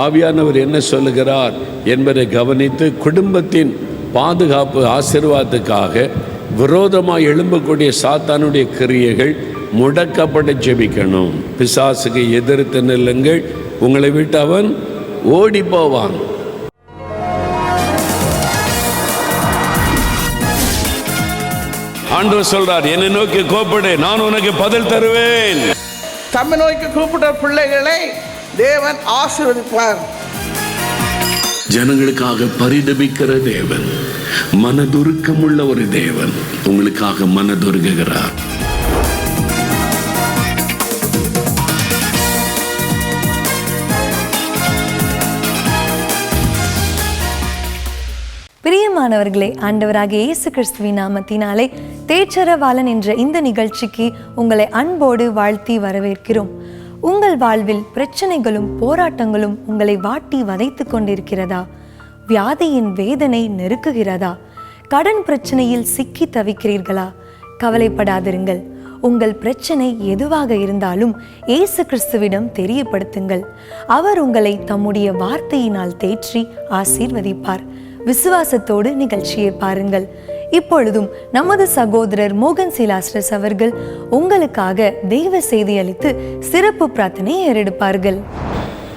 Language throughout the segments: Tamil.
ஆவியானவர் என்ன சொல்லுகிறார் என்பதை கவனித்து குடும்பத்தின் பாதுகாப்பு ஆசிர்வாதத்துக்காக விரோதமாக எழும்பக்கூடிய சாத்தானுடைய கிரியைகள் முடக்கப்பட ஜெபிக்கணும். பிசாசுக்கு எதிர்த்து நில்லுங்கள். உங்களை விட்டு அவன் ஓடி போவான் ஆண்டவர் சொல்றார் என்னை நோக்கி கோப்படு நான் உனக்கு பதில் தருவேன். தம்மை நோக்கி கூப்பிட்ட பிள்ளைகளை தேவன் ஆசீர்வதிப்பார். ஜனங்களுக்காக பரிதபிக்கிற தேவன் மனதுருக்கமுள்ள ஒரு தேவன் உங்களுக்காக மனதுருகுகிறார். பிரியமானவர்களே ஆண்டவராகிய இயேசு கிறிஸ்துவின் நாமத்தினாலே தேச்சரவாளன் என்ற இந்த நிகழ்ச்சிக்கு உங்களை அன்போடு வாழ்த்தி வரவேற்கிறோம். உங்கள் வாழ்வில் பிரச்சனைகளும் போராட்டங்களும் உங்களை வாட்டி வதைத்து கொண்டிருக்கிறதா? வியாதியின் வேதனை நெருக்குகிறதா? கடன் பிரச்சனையில் சிக்கி தவிக்கிறீர்களா? கவலைப்படாதிருங்கள். உங்கள் பிரச்சனை எதுவாக இருந்தாலும் இயேசு கிறிஸ்துவிடம் தெரியப்படுத்துங்கள். அவர் உங்களை தம்முடைய வார்த்தையினால் தேற்றி ஆசீர்வதிப்பார். விசுவாசத்தோடு நிகழ்ச்சியை பாருங்கள். இப்பொழுதும் நமது சகோதரர் மோகன் சிலாஸ்ரஸ் அவர்கள் உங்களுக்காக தெய்வ செய்தி அளித்து சிறப்பு பிரார்த்தனை ஏறெடுப்பார்கள்.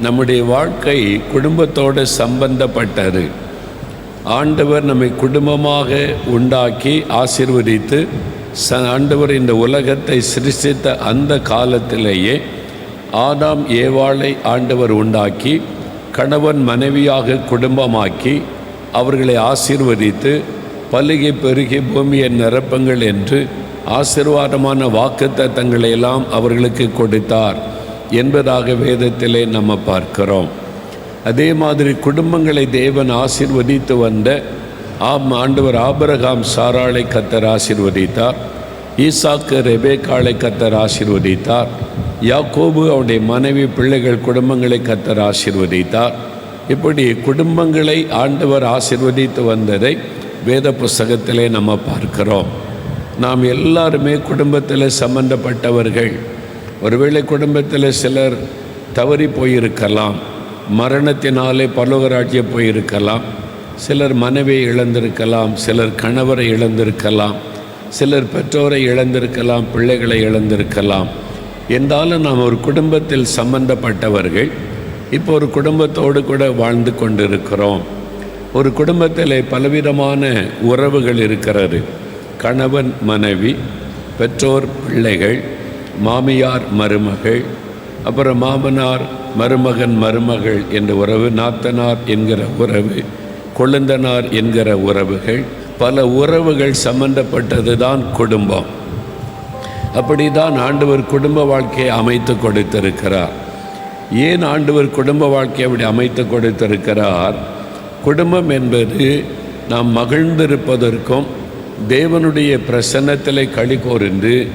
நம்முடைய வாழ்க்கை குடும்பத்தோடு சம்பந்தப்பட்டது. ஆண்டவர் நம்மை குடும்பமாக உண்டாக்கி ஆசிர்வதித்து ச ஆண்டவர் இந்த உலகத்தை சிருஷ்டித்த அந்த காலத்திலேயே ஆதாம் ஏவாளை ஆண்டவர் உண்டாக்கி கணவன் மனைவியாக குடும்பமாக்கி அவர்களை ஆசீர்வதித்து பலுகி பெருகி பூமியை நிரப்புங்கள் என்று ஆசீர்வாதமான வாக்குத்தத்தங்களை எல்லாம் அவர்களுக்கு கொடுத்தார் என்பதாக வேதத்திலே நம்ம பார்க்கிறோம். அதே மாதிரி குடும்பங்களை தேவன் ஆசிர்வதித்து வந்த ஆம் ஆண்டவர் ஆபரகாம் சாராளை கத்தர் ஆசீர்வதித்தார் ஈசாக்கு ரெபேக்காளை கத்தர் ஆசிர்வதித்தார் யாக்கோபு அவருடைய மனைவி பிள்ளைகள் குடும்பங்களை கத்தர் ஆசிர்வதித்தார். இப்படி குடும்பங்களை ஆண்டவர் ஆசிர்வதித்து வந்ததை வேத புஸ்தகத்திலே நம்ம பார்க்கிறோம். நாம் எல்லாருமே குடும்பத்தில் சம்பந்தப்பட்டவர்கள். ஒருவேளை குடும்பத்தில் சிலர் தவறி போயிருக்கலாம். மரணத்தினாலே பரலோகராட்சிய போயிருக்கலாம். சிலர் மனைவியை இழந்திருக்கலாம். சிலர் கணவரை இழந்திருக்கலாம். சிலர் பெற்றோரை இழந்திருக்கலாம். பிள்ளைகளை இழந்திருக்கலாம். என்றாலும் நாம் ஒரு குடும்பத்தில் சம்பந்தப்பட்டவர்கள் இப்போ ஒரு குடும்பத்தோடு கூட வாழ்ந்து கொண்டிருக்கிறோம். ஒரு குடும்பத்தில் பலவிதமான உறவுகள் இருக்கிறது. கணவன் மனைவி பெற்றோர் பிள்ளைகள் மாமியார் மருமகள் அப்புறம் மாமனார் மருமகன் மருமகள் என்ற உறவு நாத்தனார் என்கிற உறவு கொழுந்தனார் என்கிற உறவுகள் பல உறவுகள் சம்பந்தப்பட்டது தான் குடும்பம். அப்படி தான் ஆண்டவர் குடும்ப வாழ்க்கையை அமைத்து கொடுத்திருக்கிறார். ஏன் ஆண்டவர் குடும்ப வாழ்க்கையை அப்படி அமைத்து கொடுத்திருக்கிறார்? குடும்பம் என்பது நாம் மகிழ்ந்திருப்பதற்கும் தேவனுடைய பிரசன்னத்தில் களி கோர்ந்து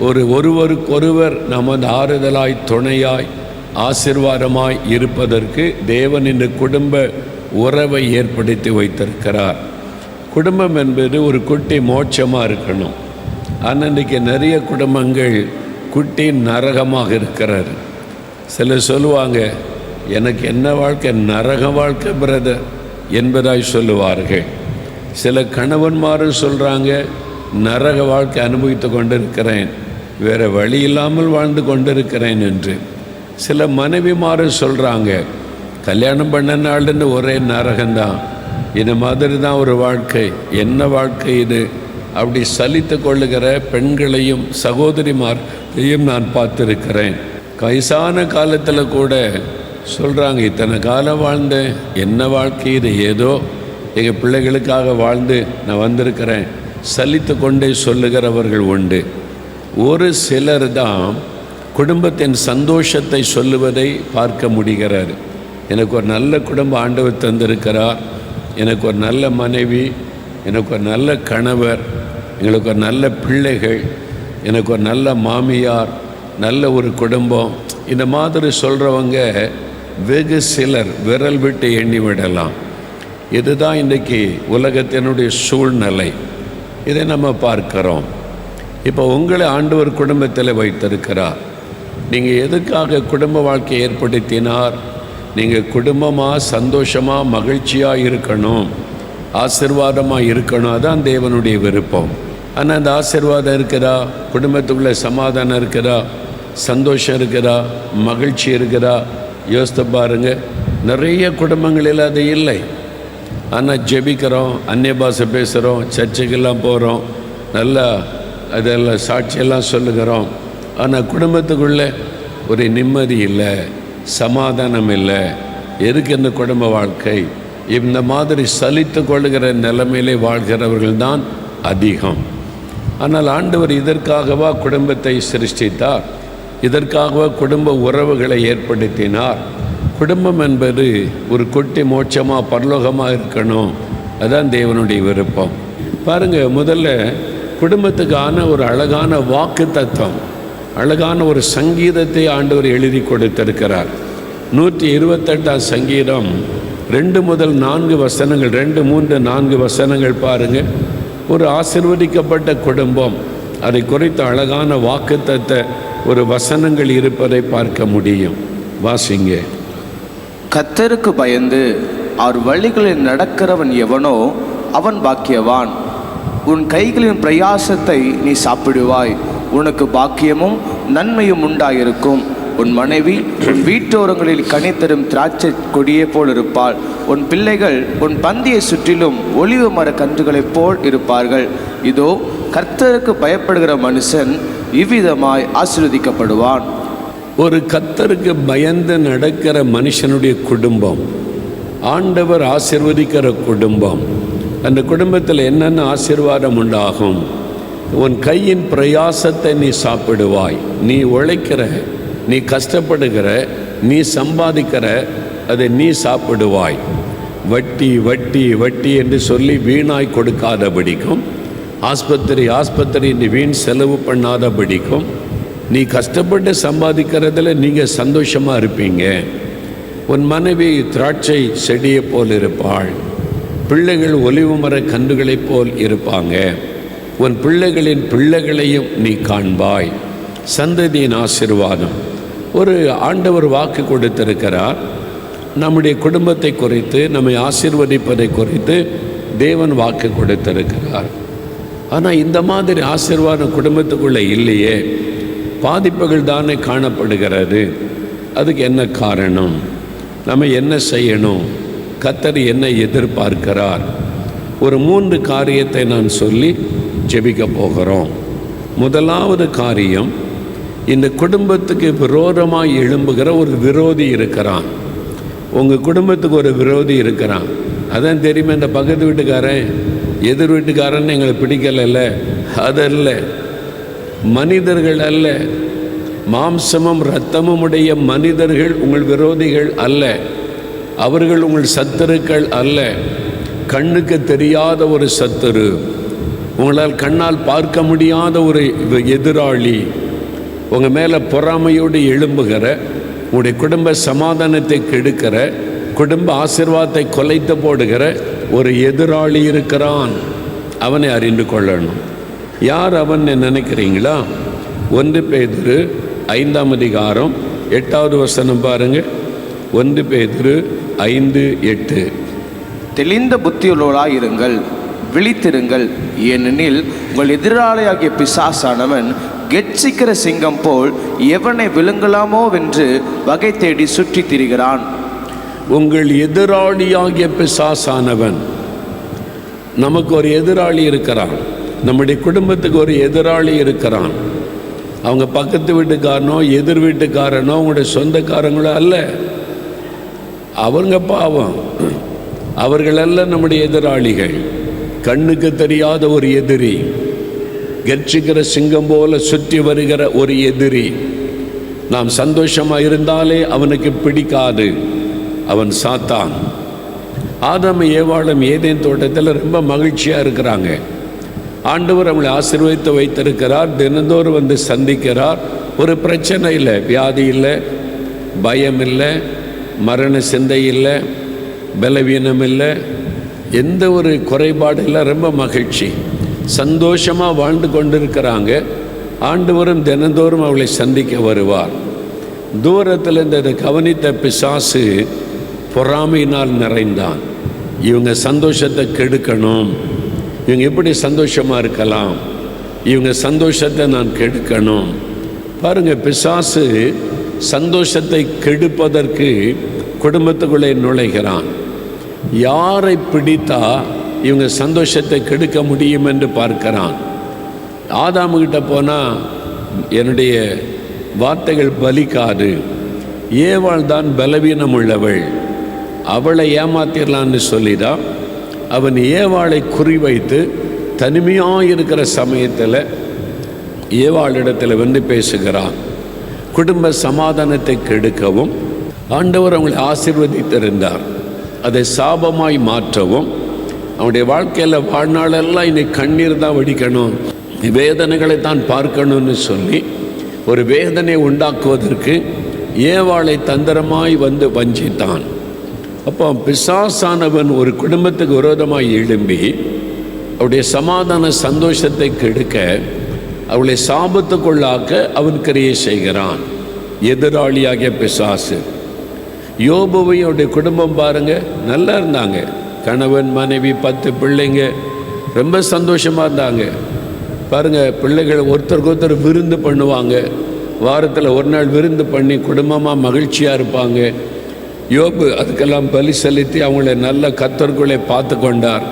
ஒரு ஒருவருக்கொருவர் நமது ஆறுதலாய் துணையாய் ஆசிர்வாதமாய் இருப்பதற்கு தேவன் இந்த குடும்ப உறவை ஏற்படுத்தி வைத்திருக்கிறார். குடும்பம் என்பது ஒரு குட்டி மோட்சமாக இருக்கணும். ஆனால் இன்றைக்கி நிறைய குடும்பங்கள் குட்டி நரகமாக இருக்கிறார் சிலர் சொல்லுவாங்க எனக்கு என்ன வாழ்க்கை? நரக வாழ்க்கை பிரதர் என்பதாய் சொல்லுவார்கள். சில கணவன்மாரும் சொல்கிறாங்க நரக வாழ்க்கை அனுபவித்து கொண்டிருக்கிறேன். வேறு வழி இல்லாமல் வாழ்ந்து கொண்டிருக்கிறேன் என்று. சில மனைவிமாரும் சொல்கிறாங்க கல்யாணம் பண்ண நாள்னு ஒரே நரகம்தான். இது மாதிரி தான் ஒரு வாழ்க்கை. என்ன வாழ்க்கை இது? அப்படி சலித்து கொள்ளுகிற பெண்களையும் சகோதரிமார்களையும் நான் பார்த்துருக்கிறேன். வயசான காலத்தில் கூட சொல்கிறாங்க இத்தனை காலம் வாழ்ந்தேன். என்ன வாழ்க்கை இது? ஏதோ எங்கள் பிள்ளைகளுக்காக வாழ்ந்து நான் வந்திருக்கிறேன். சலித்து கொண்டே சொல்லுகிறவர்கள் உண்டு. ஒரு சிலர் தான் குடும்பத்தின் சந்தோஷத்தை சொல்லுவதை பார்க்க முடிகிறார். எனக்கு ஒரு நல்ல குடும்ப ஆண்டவர் தந்திருக்கிறார். எனக்கு ஒரு நல்ல மனைவி எனக்கு ஒரு நல்ல கணவர் எங்களுக்கு ஒரு நல்ல பிள்ளைகள் எனக்கு ஒரு நல்ல மாமியார் நல்ல ஒரு குடும்பம். இந்த மாதிரி சொல்கிறவங்க வெகு சிலர் விரல் விட்டு எண்ணி விடலாம் இதுதான் இன்றைக்கி உலகத்தினுடைய சூழ்நிலை. இதை நம்ம பார்க்கிறோம். இப்போ உங்களை ஆண்டவர் குடும்பத்தில் வைத்திருக்கிறார். நீங்கள் எதுக்காக குடும்ப வாழ்க்கையை ஏற்படுத்தினார்? நீங்கள் குடும்பமாக சந்தோஷமாக மகிழ்ச்சியாக இருக்கணும்? ஆசிர்வாதமாக இருக்கணும்? அதான் தேவனுடைய விருப்பம். ஆனால் அந்த ஆசிர்வாதம் இருக்கிறா குடும்பத்துக்குள்ளே சமாதானம் இருக்கிறா சந்தோஷம் இருக்கிறா மகிழ்ச்சி இருக்கிறா யோசித்து பாருங்க. நிறைய குடும்பங்களில் அது இல்லை. ஆனால் ஜெபிக்கிறோம் அந்நிய பாஷை பேசுகிறோம் சர்ச்சைக்கெல்லாம் போகிறோம் நல்லா அதெல்லாம் சாட்சியெல்லாம் சொல்லுகிறோம். ஆனால் குடும்பத்துக்குள்ளே ஒரு நிம்மதி இல்லை சமாதானம் இல்லை. எதுக்கு இந்த குடும்ப வாழ்க்கை? இந்த மாதிரி சலித்து கொள்கிற நிலைமையிலே வாழ்கிறவர்கள் தான் அதிகம். ஆனால் ஆண்டவர் இதற்காகவா குடும்பத்தை சிருஷ்டித்தார்? இதற்காக குடும்ப உறவுகளை ஏற்படுத்தினார். குடும்பம் என்பது ஒரு குட்டி மோட்சமாக பரலோகமாக இருக்கணும். அதுதான் தேவனுடைய விருப்பம். பாருங்க முதல்ல குடும்பத்துக்கான ஒரு அழகான வாக்கு தத்துவம். அழகான ஒரு சங்கீதத்தை ஆண்டவர் எழுதி கொடுத்திருக்கிறார். நூற்றி இருபத்தெட்டாம் சங்கீதம் ரெண்டு முதல் நான்கு வசனங்கள் ரெண்டு மூன்று நான்கு வசனங்கள் பாருங்கள் ஒரு ஆசிர்வதிக்கப்பட்ட குடும்பம். அதை குறித்த அழகான வாக்குத்தத்தை ஒரு வசனங்கள் இருப்பதை பார்க்க முடியும். வாசிங்க. கத்தருக்கு பயந்து அவர் வழிகளில் நடக்கிறவன் எவனோ அவன் பாக்கியவான். உன் கைகளின் பிரயாசத்தை நீ சாப்பிடுவாய். உனக்கு பாக்கியமும் நன்மையும் உண்டாயிருக்கும். உன் மனைவி உன் வீட்டோரங்களில் கனித்தரும் திராட்சை கொடியே போல் இருப்பாள். உன் பிள்ளைகள் உன் பந்தியை சுற்றிலும் ஒளிவு மர கன்றுகளைப் போல் இருப்பார்கள். இதோ கர்த்தருக்கு பயப்படுகிற மனுஷன் இவ்விதமாய் ஆசீர்வதிக்கப்படுவான். ஒரு கத்தருக்கு பயந்து நடக்கிற மனுஷனுடைய குடும்பம் ஆண்டவர் ஆசிர்வதிக்கிற குடும்பம் அந்த குடும்பத்தில் என்னென்ன ஆசீர்வாதம் உண்டாகும்? உன் கையின் பிரயாசத்தை நீ சாப்பிடுவாய். நீ உழைக்கிற நீ கஷ்டப்படுகிற நீ சம்பாதிக்கிற அதை நீ சாப்பிடுவாய். வட்டி வட்டி வட்டி என்று சொல்லி வீணாய் கொடுக்காதபடிக்கும் ஆஸ்பத்திரி ஆஸ்பத்திரி நீ வீண் செலவு பண்ணாதபடிக்கும் நீ கஷ்டப்பட்டு சம்பாதிக்கிறதுல நீங்கள் சந்தோஷமாக இருப்பீங்க. உன் மனைவி திராட்சை செடியைப் போல் இருப்பாள். பிள்ளைகள் ஒலிவு மர கன்றுகளைப் போல் இருப்பாங்க. உன் பிள்ளைகளின் பிள்ளைகளையும் நீ காண்பாய். சந்ததியின் ஆசீர்வாதம். ஒரு ஆண்டவர் வாக்கு கொடுத்திருக்கிறார். நம்முடைய குடும்பத்தை குறித்து நம்மை ஆசீர்வதிப்பதை குறித்து தேவன் வாக்கு கொடுத்திருக்கிறார். ஆனால் இந்த மாதிரி ஆசீர்வாதம் குடும்பத்துக்குள்ளே இல்லையே. பாதிப்புகள் தானே காணப்படுகிறது. அதுக்கு என்ன காரணம்? நம்ம என்ன செய்யணும்? கத்தர் என்ன எதிர்பார்க்கிறார். ஒரு மூன்று காரியத்தை நான் சொல்லி ஜெபிக்க போகிறோம். முதலாவது காரியம் இந்த குடும்பத்துக்கு விரோதமாக எழும்புகிற ஒரு விரோதி இருக்கிறான். உங்கள் குடும்பத்துக்கு ஒரு விரோதி இருக்கிறான். அதான் தெரியுமா இந்த பக்கத்து வீட்டுக்காரன்? எதிர் வீட்டுக்காரன் எங்களை பிடிக்கலைல்ல அதல்ல மனிதர்கள் அல்ல. மாம்சமும் இரத்தமும் உடைய மனிதர்கள் உங்கள் விரோதிகள் அல்ல. அவர்கள் உங்கள் சத்துருக்கள் அல்ல. கண்ணுக்கு தெரியாத ஒரு சத்துரு. உங்களால் கண்ணால் பார்க்க முடியாத ஒரு எதிராளி. உங்கள் மேலே பொறாமையோடு எழும்புகிற உங்களுடைய குடும்ப சமாதானத்தை கெடுக்கிற குடும்ப ஆசிர்வாதத்தை கொலைத்து போடுகிற ஒரு எதிராளி இருக்கிறான். அவனை அறிந்து கொள்ளணும். யார் அவன் நினைக்கிறீங்களா? ஒன்று பேதுரு ஐந்தாம் அதிகாரம் எட்டாவது வசனம் பாருங்கள் ஒன்று பேதுரு ஐந்து எட்டு. தெளிந்த புத்தியுள்ளவர்களாய் இருங்கள் விழித்திருங்கள். ஏனெனில் உங்கள் எதிராளியாகிய பிசாசானவன் கெட்சிக்கிற சிங்கம் போல் எவனை விழுங்கலாமோ வென்று வகை தேடி சுற்றித் திரிகிறான். உங்கள் எதிராளியாகிய பிசாசானவன். நமக்கு ஒரு எதிராளி இருக்கிறான். நம்முடைய குடும்பத்துக்கு ஒரு எதிராளி இருக்கிறான். அவங்க பக்கத்து வீட்டுக்காரனோ எதிர் வீட்டுக்காரனோ உங்களுடைய சொந்தக்காரங்களோ அல்ல. அவங்க பாவம். அவர்களெல்லாம் நம்முடைய எதிராளிகள். கண்ணுக்கு தெரியாத ஒரு எதிரி. கர்ச்சிக்கிற சிங்கம் போல சுற்றி வருகிற ஒரு எதிரி. நாம் சந்தோஷமாக இருந்தாலே அவனுக்கு பிடிக்காது. அவன் சாத்தான். ஆதாம ஏவாளும் ஏதேன் தோட்டத்தில் ரொம்ப மகிழ்ச்சியாக இருக்கிறாங்க. ஆண்டவர் அவளை ஆசீர்வதித்து வைத்திருக்கிறார். தினந்தோறும் வந்து சந்திக்கிறார். ஒரு பிரச்சனை இல்லை வியாதி இல்லை பயம் இல்லை மரண சிந்தை இல்லை பலவீனம் இல்லை. எந்த ஒரு குறைபாடு இல்லை ரொம்ப மகிழ்ச்சி. சந்தோஷமாக வாழ்ந்து கொண்டிருக்கிறாங்க. ஆண்டவரும் தினந்தோறும் அவளை சந்திக்க வருவார். தூரத்தில் இருந்ததை கவனித்த பிசாசு பொறாமையினால் நிறைந்தான். இவங்க சந்தோஷத்தை கெடுக்கணும். இவங்க எப்படி சந்தோஷமாக இருக்கலாம்? இவங்க சந்தோஷத்தை நான் கெடுக்கணும். பாருங்கள் பிசாசு சந்தோஷத்தை கெடுப்பதற்கு குடும்பத்துக்குள்ளே நுழைகிறான். யாரை பிடித்தா இவங்க சந்தோஷத்தை கெடுக்க முடியும் என்று பார்க்கிறான். ஆதாமுகிட்ட போனால் என்னுடைய வார்த்தைகள் பலிக்காது. ஏவாள் தான் பலவீனம் உள்ளவள் அவளை ஏமாத்திடலான்னு சொல்லிதான் அவன் ஏவாளை குறிவைத்து தனிமையாக இருக்கிற சமயத்தில் ஏவாளிடத்தில் வந்து பேசுகிறான். குடும்ப சமாதானத்தை கெடுக்கவும் ஆண்டவர் அவங்களை ஆசிர்வதித்திருந்தார். அதை சாபமாய் மாற்றவும் அவனுடைய வாழ்க்கையில் வாழ்நாளெல்லாம் இன்னைக்கு கண்ணீர் தான் வடிக்கணும். வேதனைகளை தான் பார்க்கணும்னு சொல்லி ஒரு வேதனை உண்டாக்குவதற்கு ஏவாளை தந்திரமாய் வந்து வஞ்சித்தான். அப்போ பிசாசானவன் ஒரு குடும்பத்துக்கு விரோதமாக எழும்பி அவருடைய சமாதான சந்தோஷத்தை கெடுக்க அவளை சாபத்துக்குள்ளாக்க அவன் கிரியை செய்கிறான். எதிராளியாகிய பிசாசு. யோபுவையும் அவருடைய குடும்பம் பாருங்க நல்லா இருந்தாங்க. கணவன் மனைவி பத்து பிள்ளைங்க ரொம்ப சந்தோஷமாக இருந்தாங்க. பாருங்க பிள்ளைகள் ஒருத்தருக்கு ஒருத்தர் விருந்து பண்ணுவாங்க. வாரத்தில் ஒரு நாள் விருந்து பண்ணி குடும்பமாக மகிழ்ச்சியாக இருப்பாங்க. யோபு அதுக்கெல்லாம் பலி செலுத்தி அவங்கள நல்ல கத்தர்களை பார்த்து கொண்டார்.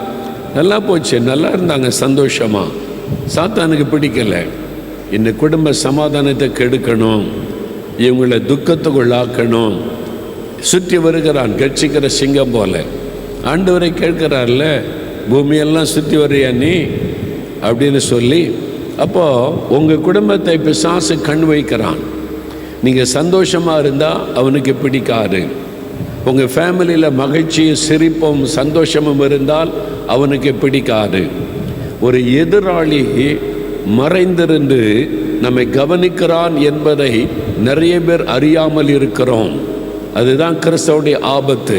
நல்லா போச்சு நல்லா இருந்தாங்க சந்தோஷமாக சாத்தானுக்கு பிடிக்கல. இந்த குடும்ப சமாதானத்தை கெடுக்கணும் இவங்களை துக்கத்துக்குள்ளாக்கணும். சுற்றி வருகிறான் கட்சிக்கிற சிங்கம் போல. ஆண்டவரை கேட்கிறார்ல பூமியெல்லாம் சுற்றி வர்றியா நீ? அப்படின்னு சொல்லி அப்போது உங்கள் குடும்பத்தை பிசாசு கண் வைக்கிறான். நீங்கள் சந்தோஷமாக இருந்தால் அவனுக்கு பிடிக்காது. உங்கள் ஃபேமிலியில் மகிழ்ச்சியும் சிரிப்பும் சந்தோஷமும் இருந்தால் அவனுக்கு பிடிக்காது. ஒரு எதிராளி மறைந்திருந்து நம்மை கவனிக்கிறான் என்பதை நிறைய பேர் அறியாமல் இருக்கிறோம். அதுதான் கிறிஸ்தவுடைய ஆபத்து.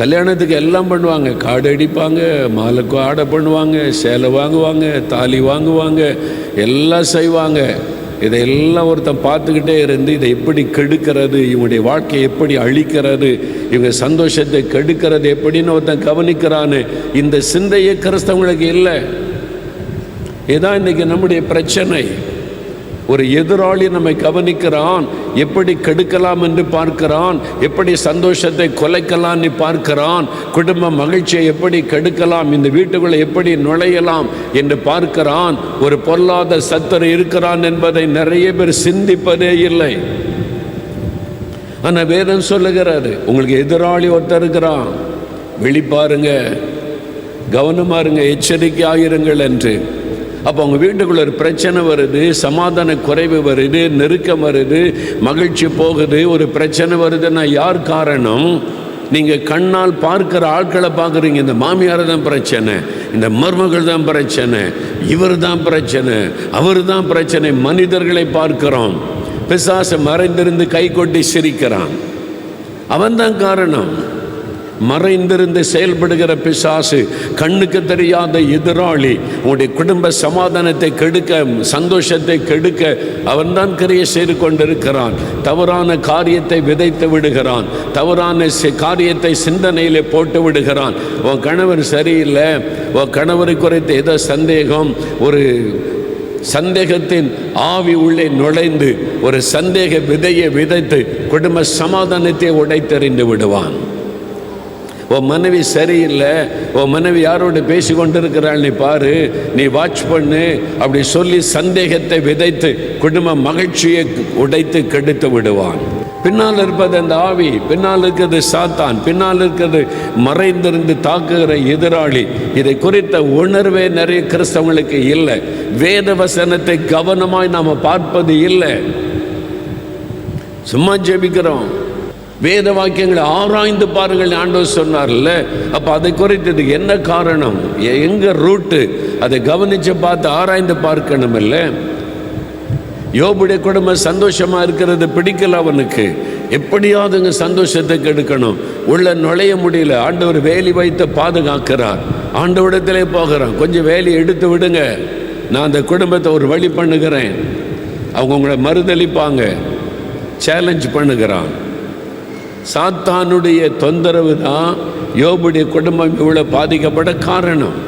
கல்யாணத்துக்கு எல்லாம் பண்ணுவாங்க. காடு அடிப்பாங்க மாலைக்கு ஆடை பண்ணுவாங்க சேலை வாங்குவாங்க தாலி வாங்குவாங்க எல்லாம் செய்வாங்க. இதையெல்லாம் ஒருத்தன் பார்த்துக்கிட்டே இருந்து இதை எப்படி கெடுக்கிறது இவங்களுடைய வாழ்க்கையை எப்படி அழிக்கிறது இவங்க சந்தோஷத்தை கெடுக்கிறது எப்படின்னு ஒருத்தன் கவனிக்கிறான்னு இந்த சிந்தையே கிறிஸ்தவங்களுக்கு இல்லை. இதுதான் இன்றைக்கி நம்முடைய பிரச்சனை. ஒரு எதிராளி நம்மை கவனிக்கிறான். எப்படி கெடுக்கலாம் என்று பார்க்கிறான். எப்படி சந்தோஷத்தை கொலைக்கலாம்னு பார்க்கிறான். குடும்ப மகிழ்ச்சியை எப்படி கெடுக்கலாம். இந்த வீட்டுக்குள்ளே எப்படி நுழையலாம் என்று பார்க்கிறான். ஒரு பொல்லாத சத்தர் இருக்கிறான் என்பதை நிறைய பேர் சிந்திப்பதே இல்லை. ஆனால் வேதம் சொல்லுகிறாரு உங்களுக்கு எதிராளி ஒருத்தர் இருக்கிறான். வெளிப்பாருங்க கவனமா இருங்க. எச்சரிக்கையாக இருங்கள் என்று. அப்போ அவங்க வீட்டுக்குள்ள ஒரு பிரச்சனை வருது சமாதான குறைவு வருது நெருக்கம் வருது மகிழ்ச்சி போகுது ஒரு பிரச்சனை வருதுன்னா யார் காரணம்? நீங்கள் கண்ணால் பார்க்குற ஆட்களை பார்க்குறீங்க இந்த மாமியார் தான் பிரச்சனை இந்த மருமகள் தான் பிரச்சனை இவர் தான் பிரச்சனை அவர் தான் பிரச்சனை மனிதர்களை பார்க்கிறோம். பிசாசு மறைந்திருந்து கை கொட்டி சிரிக்கிறான். அவன்தான் காரணம். மறைந்திருந்து செயல்படுகிற பிசாசு கண்ணுக்கு தெரியாத எதிராளி உன்னுடைய குடும்ப சமாதானத்தை கெடுக்க சந்தோஷத்தை கெடுக்க அவன்தான் கிரியை செய்து கொண்டிருக்கிறான். தவறான காரியத்தை விதைத்து விடுகிறான். தவறான சி- காரியத்தை சிந்தனையில் போட்டு விடுகிறான். உன் கணவர் சரியில்லை. உன் கணவரை குறித்து ஏதோ சந்தேகம் ஒரு சந்தேகத்தின் ஆவி உள்ளே நுழைந்து ஒரு சந்தேக விதையை விதைத்து குடும்ப சமாதானத்தை உடைத்தெறிந்து விடுவான். உன் மனைவி சரியில்லை உன் மனைவி யாரோடு பேசி கொண்டிருக்கிறாள் நீ பாரு நீ வாட்ச் பண்ணு அப்படி சொல்லி சந்தேகத்தை விதைத்து குடும்ப மகிழ்ச்சியை உடைத்து கெடுத்து விடுவான். பின்னால் இருப்பது அந்த ஆவி பின்னால் இருக்கிறது சாத்தான் பின்னால் இருக்கிறது மறைந்திருந்து தாக்குகிற எதிராளி. இதை குறித்த உணர்வே நிறைய கிறிஸ்தவங்களுக்கு இல்லை. வேத வசனத்தை கவனமாய் நாம் பார்ப்பது இல்லை. சும்மா ஜெபிக்கிறோம். வேத வாக்கியங்களை ஆராய்ந்து பாருங்கள். ஆண்டவர் சொன்னார்ல. அப்போ அதை குறைத்ததுக்கு என்ன காரணம்? எ- எங்க ரூட்டு அதை கவனிச்சு பார்த்து ஆராய்ந்து பார்க்கணும் இல்லை யோபுடைய குடும்பம் சந்தோஷமா இருக்கிறது பிடிக்கல அவனுக்கு. எப்படியாவதுங்க சந்தோஷத்தை கெடுக்கணும் உள்ள நுழைய முடியல. ஆண்டவர் வேலி வைத்து பாதுகாக்கிறார். ஆண்டவரிடத்திலே போகிறான் கொஞ்சம் வேலி எடுத்து விடுங்க. நான் அந்த குடும்பத்தை ஒரு வழி பண்ணுகிறேன். அவங்க உங்களை மறுதளிப்பாங்க சேலஞ்ச் பண்ணுகிறான். சாத்தானுடைய தொந்தரவு தான் யோபுடைய குடும்பம் இவ்வளோ பாதிக்கப்பட காரணம்.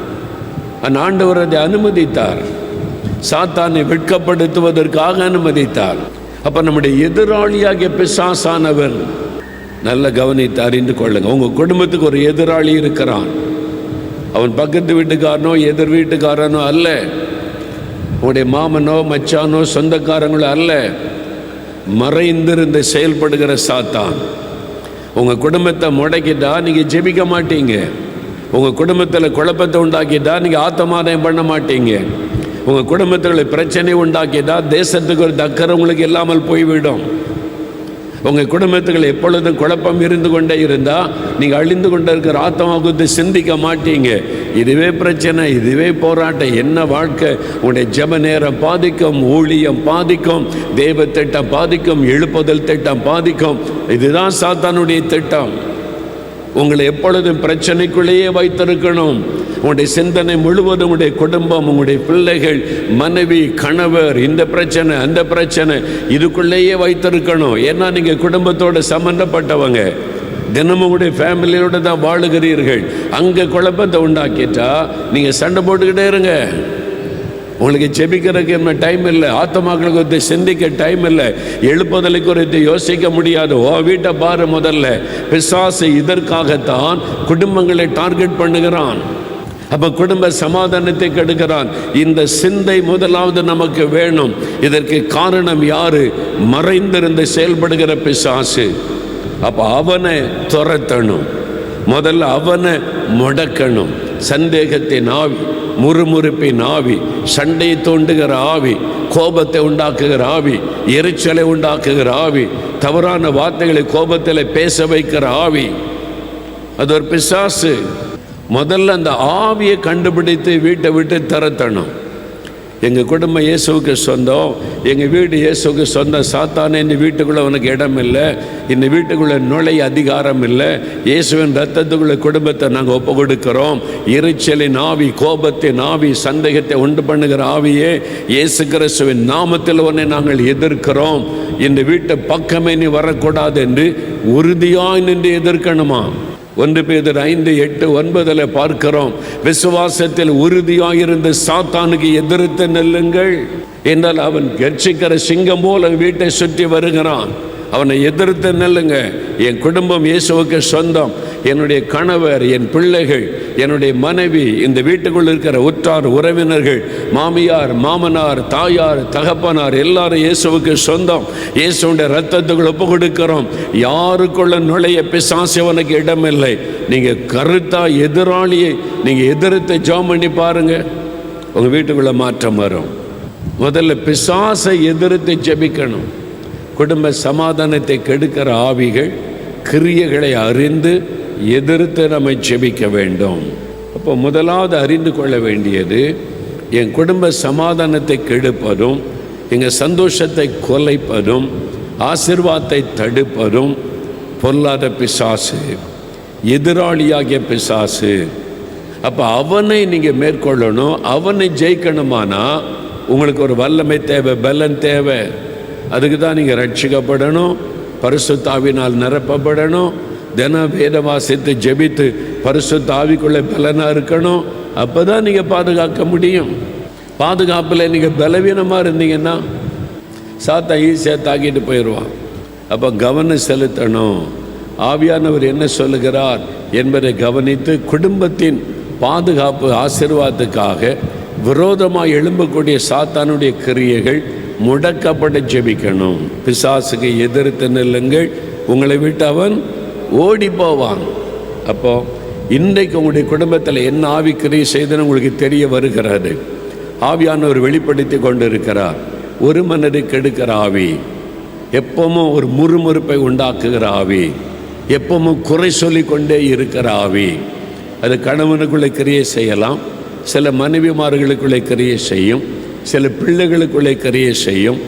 அந்த ஆண்டவர் அதை அனுமதித்தார். சாத்தானை வெட்கப்படுத்துவதற்காக அனுமதித்தார். அப்போ நம்முடைய எதிராளியாகிய பிசாசானவர் நல்ல கவனித்து அறிந்து கொள்ளுங்க. உங்கள் குடும்பத்துக்கு ஒரு எதிராளி இருக்கிறான். அவன் பக்கத்து வீட்டுக்காரனோ எதிர் வீட்டுக்காரனோ அல்ல. உங்களுடைய மாமனோ மச்சானோ சொந்தக்காரங்களோ அல்ல. மறைந்திருந்து செயல்படுகிற சாத்தான். உங்கள் குடும்பத்தை முடக்கிட்டா நீங்கள் ஜெபிக்க மாட்டீங்க. உங்கள் குடும்பத்தில் குழப்பத்தை உண்டாக்கிட்டா நீங்கள் ஆத்தமாதயம் பண்ண மாட்டீங்க. உங்கள் குடும்பத்தில் பிரச்சனை உண்டாக்கிட்டா தேசத்துக்கு ஒரு தக்கறை உங்களுக்கு இல்லாமல் போய்விடும். உங்கள் குடும்பத்துக்குள்ள எப்பொழுதும் குழப்பம் இருந்து கொண்டே இருந்தால் நீங்கள் அழிந்து கொண்டே இருக்கிற ஆத்மா குறித்து சிந்திக்க மாட்டீங்க. இதுவே பிரச்சனை இதுவே போராட்டம். என்ன வாழ்க்கை? உங்களுடைய ஜெப நேரம் பாதிக்கும் ஊழியம் பாதிக்கும் தெய்வ திட்டம் பாதிக்கும் எழுப்புதல் திட்டம் பாதிக்கும். இதுதான் சாத்தானுடைய திட்டம். உங்களை எப்பொழுதும் பிரச்சனைக்குள்ளேயே வைத்திருக்கணும். உங்களுடைய சிந்தனை முழுவதும் உங்களுடைய குடும்பம் உங்களுடைய பிள்ளைகள் மனைவி கணவர் இந்த பிரச்சனை அந்த பிரச்சனை இதுக்குள்ளேயே வைத்திருக்கணும். ஏன்னா நீங்கள் குடும்பத்தோடு சம்மந்தப்பட்டவங்க தினமும் உங்களுடைய ஃபேமிலியோடு தான் வாழுகிறீர்கள். அங்கே குழப்பத்தை உண்டாக்கிட்டா நீங்கள் சண்டை போட்டுக்கிட்டே இருங்க. உங்களுக்கு ஜெபிக்கிறதுக்கு என்ன டைம் இல்லை. ஆத்மாக்களுக்கு குறித்து சிந்திக்க டைம் இல்லை. எழுப்புதலை குறித்து யோசிக்க முடியாது. ஓ வீட்டை பாரு முதல்ல. பிசாசு இதற்காகத்தான் குடும்பங்களை டார்கெட் பண்ணுகிறான். அப்போ குடும்ப சமாதானத்தை கெடுக்கிறான். இந்த சிந்தை முதலாவது நமக்கு வேணும். இதற்கு காரணம் யாரு? மறைந்திருந்து செயல்படுகிற பிசாசு. அப்போ அவனை துரத்தணும். முதல்ல அவனை முடக்கணும். சந்தேகத்தின் ஆவி. முறுமுறுப்பின் ஆவி சண்டையை தோண்டுகிற ஆவி கோபத்தை உண்டாக்குகிற ஆவி எரிச்சலை உண்டாக்குகிற ஆவி தவறான வார்த்தைகளை கோபத்தில் பேச வைக்கிற ஆவி. அது ஒரு பிசாசு. முதல்ல அந்த ஆவியை கண்டுபிடித்து வீட்டை விட்டு திறத்தணும். எங்கள் குடும்பம் இயேசுவுக்கு சொந்தம் எங்கள் வீடு இயேசுவுக்கு சொந்தம். சாத்தானே இந்த வீட்டுக்குள்ளே உனக்கு இடம் இல்லை. இந்த வீட்டுக்குள்ளே நுழை அதிகாரம் இல்லை. இயேசுவின் ரத்தத்துக்குள்ள குடும்பத்தை நாங்கள் ஒப்பு கொடுக்கிறோம். எரிச்சலின் ஆவி கோபத்தின் ஆவி சந்தேகத்தை உண்டு பண்ணுகிற ஆவியே இயேசு கிறிஸ்துவின் நாமத்தில் உன்னை நாங்கள் எதிர்க்கிறோம். இந்த வீட்டை பக்கமே நீ வரக்கூடாது என்று உறுதியாய் நின்று எதிர்க்கணுமா? ஒன்று பேதர் ஐந்து எட்டு ஒன்பதில் பார்க்கிறோம். விசுவாசத்தில் உறுதியாயிருந்து சாத்தானுக்கு எதிர்த்து நெல்லுங்கள். என்றால் அவன் கர்ச்சிக்கிற சிங்கம் போல வீட்டை சுற்றி வருகிறான். அவனை எதிர்த்து நெல்லுங்க. என் குடும்பம் இயேசுவுக்கு சொந்தம். என்னுடைய கணவர் என் பிள்ளைகள் என்னுடைய மனைவி இந்த வீட்டுக்குள் இருக்கிற உற்றார் உறவினர்கள் மாமியார் மாமனார் தாயார் தகப்பனார் எல்லாரும் இயேசுவுக்கு சொந்தம். இயேசுடைய ரத்தத்துக்குள் ஒப்பு கொடுக்கிறோம். யாருக்குள்ள நுழைய பிசாசிவனுக்கு இடமில்லை. நீங்கள் கருத்தா எதிராளியை நீங்கள் எதிர்த்து ஜாம் பண்ணி பாருங்க. உங்கள் வீட்டுக்குள்ள மாற்றம் வரும். முதல்ல பிசாசை எதிர்த்து ஜெபிக்கணும். குடும்ப சமாதானத்தை கெடுக்கிற ஆவிகள் கிரியைகளை அறிந்து எதிர்த்து நம்மை ஜெபிக்க வேண்டும். அப்போ முதலாவது அறிந்து கொள்ள வேண்டியது என் குடும்ப சமாதானத்தை கெடுப்பதும் எங்கள் சந்தோஷத்தை கொலைப்பதும் ஆசிர்வாதத்தை தடுப்பதும் பொருளாத பிசாசு எதிராளியாகிய பிசாசு. அப்போ அவனை நீங்கள் மேற்கொள்ளணும் அவனை ஜெயிக்கணுமானா உங்களுக்கு ஒரு வல்லமை தேவை பலன் தேவை. அதுக்கு தான் நீங்கள் ரட்சிக்கப்படணும் பரிசுத்தாவினால் நிரப்பப்படணும் தினம் வேத வாசித்து ஜெபித்து பரிசு தாவிக்குள்ளே பலனாக இருக்கணும்? அப்போ தான் நீங்கள் பாதுகாக்க முடியும். பாதுகாப்பில் நீங்கள் பலவீனமாக இருந்தீங்கன்னா சாத்தா ஈஸியாக தாக்கிட்டு போயிடுவான். அப்போ கவனம் செலுத்தணும். ஆவியானவர் என்ன சொல்லுகிறார் என்பதை கவனித்து குடும்பத்தின் பாதுகாப்பு ஆசிர்வாதத்துக்காக விரோதமாக எழும்பக்கூடிய சாத்தானுடைய கிரியைகள் முடக்கப்பட ஜெபிக்கணும். பிசாசுக்கு எதிர்த்து நில்லுங்கள். உங்களை விட்டு அவன் ஓடி போவான். அப்போ இன்றைக்கு உங்களுடைய குடும்பத்தில் என்ன ஆவி செய்தன்னு செய்துன்னு உங்களுக்கு தெரிய வருகிறது. ஆவியானவர் வெளிப்படுத்தி கொண்டு இருக்கிறார் ஒரு மனதை கெடுக்கிற ஆவி. எப்பவும் ஒரு முறுமுறுப்பை உண்டாக்குகிற ஆவி. எப்பவும் குறை சொல்லி கொண்டே இருக்கிற ஆவி. அது கணவனுக்குள்ளே கிரியை செய்யலாம். சில மனைவிமார்களுக்குள்ளே கிரியை செய்யும். சில பிள்ளைகளுக்குள்ளே கிரியை செய்யும்.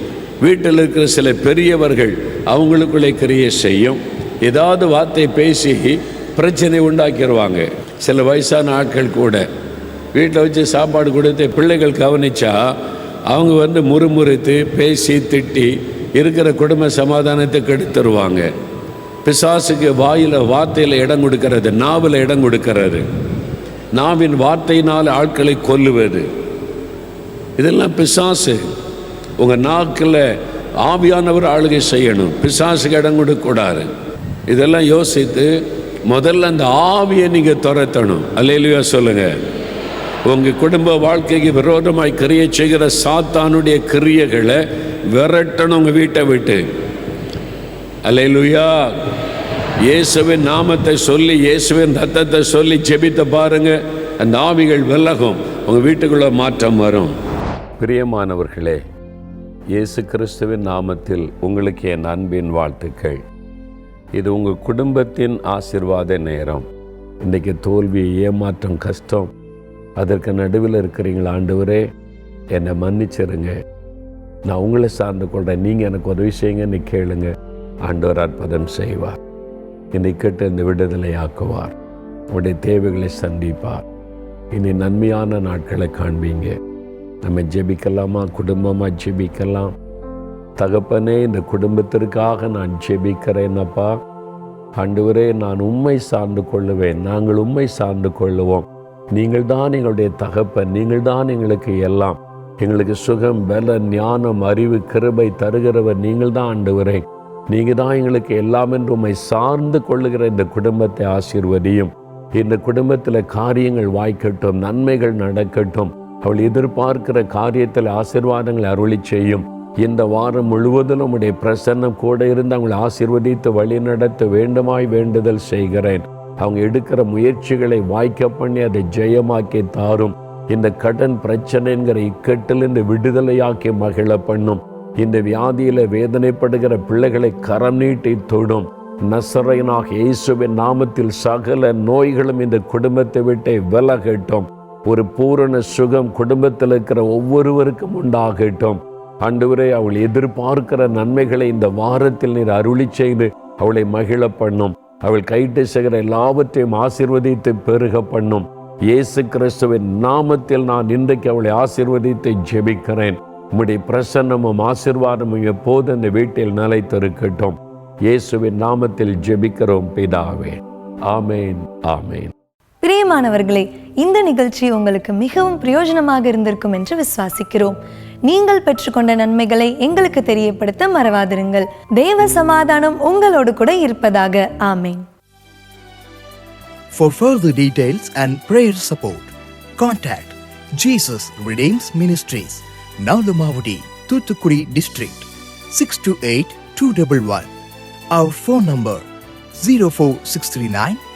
வீட்டில் இருக்கிற சில பெரியவர்கள் அவங்களுக்குள்ளே கிரியை செய்யும். ஏதாவது வார்த்தை பேசி பிரச்சனை உண்டாக்கிடுவாங்க சில வயசான ஆட்கள் கூட. வீட்டில் வச்சு சாப்பாடு கொடுத்து பிள்ளைகள் கவனிச்சா அவங்க வந்து முறுமுறுத்து பேசி திட்டி இருக்கிற குடும்ப சமாதானத்தை கெடுத்துருவாங்க. பிசாசுக்கு வாயில் வார்த்தையில் இடம் கொடுக்கறது நாவில் இடம் கொடுக்கறது. நாவின் வார்த்தையினால் ஆட்களை கொல்லுவது. இதெல்லாம் பிசாசு. உங்கள் நாக்கில் ஆவியானவர் ஆளுகை செய்யணும். பிசாசுக்கு இடம் கொடுக்கக்கூடாது. இதெல்லாம் யோசித்து முதல்ல அந்த ஆவியை நீங்கள் துரத்தணும். அல்லையிலையா சொல்லுங்கள் உங்கள் குடும்ப வாழ்க்கைக்கு விரோதமாய் கிரியை செய்கிற சாத்தானுடைய கிரியைகளை விரட்டணும் உங்கள் வீட்டை விட்டு. அல்லையிலுயா இயேசுவின் நாமத்தை சொல்லி இயேசுவின் ரத்தத்தை சொல்லி ஜெபித்த பாருங்க. அந்த ஆவிகள் விலகும். உங்கள் வீட்டுக்குள்ளே மாற்றம் வரும். பிரியமானவர்களே இயேசு கிறிஸ்துவின் நாமத்தில் உங்களுக்கு என் அன்பின் வாழ்த்துக்கள். இது உங்கள் குடும்பத்தின் ஆசிர்வாத நேரம். இன்றைக்கு தோல்வி ஏமாற்றம் கஷ்டம் அதற்கு நடுவில் இருக்கிறீங்களா ஆண்டவரே? என்னை மன்னிச்சிருங்க. நான் உங்களை சார்ந்து கொள்கிறேன் நீங்கள் எனக்கு உதவி செய்யுங்கன்னு கேளுங்க. ஆண்டவர் அற்புதம் செய்வார். என்னை கேட்டு இந்த விடுதலை ஆக்குவார். உடைய தேவைகளை சந்திப்பார். இனி நன்மையான நாட்களை காண்பீங்க. நம்ம ஜெபிக்கலாமா? குடும்பமாக ஜெபிக்கலாம்? தகப்பனே இந்த குடும்பத்திற்காக நான் ஜெபிக்கிறேன் அப்பா. ஆண்டவரே நான் உண்மை சார்ந்து கொள்ளுவேன். நாங்கள் உண்மை சார்ந்து கொள்ளுவோம். நீங்கள் தான் எங்களுடைய தகப்பன். நீங்கள் தான் எங்களுக்கு எல்லாம். எங்களுக்கு சுகம் பல ஞானம் அறிவு கிருபை தருகிறவர் நீங்கள் தான் ஆண்டவரே. நீங்கள் தான் எங்களுக்கு எல்லாம் என்று உண்மை சார்ந்து கொள்ளுகிற இந்த குடும்பத்தை ஆசீர்வதியும். இந்த குடும்பத்தில் காரியங்கள் வாய்க்கட்டும் நன்மைகள் நடக்கட்டும். அவள் எதிர்பார்க்கிற காரியத்தில் ஆசீர்வாதங்களை அருளி செய்யும். இந்த வாரம் முழுவதும் உடைய பிரசன்னம் கூட இருந்து அவங்களை ஆசிர்வதித்து வழி நடத்த வேண்டுமாய் வேண்டுதல் செய்கிறேன். அவங்க எடுக்கிற முயற்சிகளை வாய்க்க பண்ணி அதை ஜெயமாக்கி தாரும். இந்த கடன் பிரச்சனைங்கிற இக்கட்டிலிருந்து விடுதலையாக்கி மகிழ பண்ணும். இந்த வியாதியில வேதனைப்படுகிற பிள்ளைகளை கரம் நீட்டி தொடும். நசரையனாக இயேசுவின் நாமத்தில் சகல நோய்களும் இந்த குடும்பத்தை விட்டே விலகட்டும். ஒரு பூரண சுகம் குடும்பத்தில் இருக்கிற ஒவ்வொருவருக்கும் உண்டாகட்டும். ஆண்டவரே அவள் எதிர்பார்க்கிற நன்மைகளை இந்த வாரத்தில் நீர் அருளி செய்து அவளை மகிழ பண்ணும். அவள் கைட்டு செய்கிற எல்லாவற்றையும் ஆசீர்வதித்து பெருக பண்ணும். இயேசு கிறிஸ்துவின் நாமத்தில் நான் இன்றைக்கு அவளை ஆசிர்வதித்து ஜெபிக்கிறேன். உம்முடைய பிரசன்னமும் ஆசிர்வாதமும் எப்போது அந்த வீட்டில் நிலைத்திருக்கட்டும். இயேசுவின் நாமத்தில் ஜெபிக்கிறோம் பிதாவே. ஆமேன் ஆமேன். பிரியமானவர்களே இந்த நிகழ்ச்சி உங்களுக்கு மிகவும் பிரயோஜனமாக இருந்திருக்கும் என்று விசுவாசிக்கிறோம். நீங்கள் பெற்றுக்கொண்ட நன்மைகளை எங்களுக்கு தெரியப்படுத்த மறவாதிருங்கள். தேவ சமாதானம் உங்களோடு கூட இருப்பதாக. ஆமேன். For further details and prayer support, contact Jesus Redeems Ministries, Nalumavudi, Thuthukudi District, 628-211. Our phone number 04639